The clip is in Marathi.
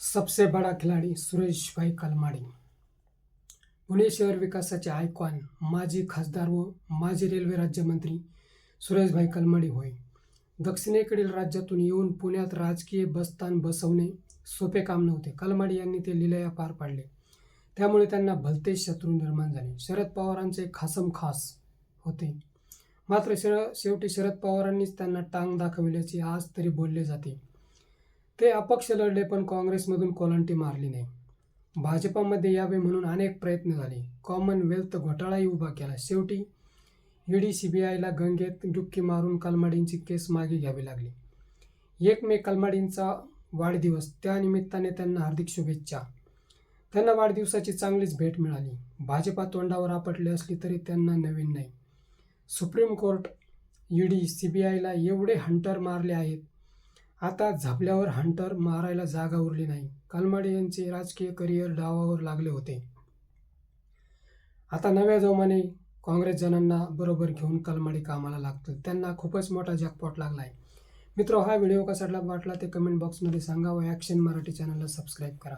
सबसे बडा खिलाडी सुरेश भाई कलमाडी। पुणे शहर विकासाचे आयकॉन माजी खासदार व माजी रेल्वे राज्यमंत्री सुरेशभाई कलमाडी होय. दक्षिणेकडील राज्यातून येऊन पुण्यात राजकीय बसस्थान बसवणे सोपे काम नव्हते. कलमाडी यांनी ते लिलया पार पाडले. त्यामुळे त्यांना भलतेच शत्रू निर्माण झाले. शरद पवारांचे खासम खास होते. मात्र शर शेवटी शरद पवारांनीच त्यांना टांग दाखविल्याचे आज तरी बोलले जाते. ते अपक्ष लढले पण काँग्रेसमधून कोलंटी मारली नाही. भाजपामध्ये यावे म्हणून अनेक प्रयत्न झाले. कॉमनवेल्थ घोटाळाही उभा केला. शेवटी ईडी सीबीआयला गंगेत डुबकी मारून कलमाडींची केस मागे घ्यावी लागली. एक मे कलमाडींचा वाढदिवस. त्यानिमित्ताने त्यांना हार्दिक शुभेच्छा. त्यांना वाढदिवसाची चांगलीच भेट मिळाली. भाजपा तोंडावर आपटली असली तरी त्यांना नवीन नाही. Supreme court ED C B आयला एवढे हंटर मारले आहेत. आता झापल्यावर हंटर मारायला जागा उरली नाही. कलमाडी यांचे राजकीय करिअर डावावर लागले होते. आता नव्या जोमाने काँग्रेस जणांना बरोबर घेऊन कलमाडी कामाला लागतं त्यांना खूपच मोठा जॅकपॉट लागला आहे मित्र हा व्हिडिओ कसा वाटला ते कमेंट बॉक्समध्ये सांगा व ॲक्शन मराठी चॅनलला सबस्क्राईब करा.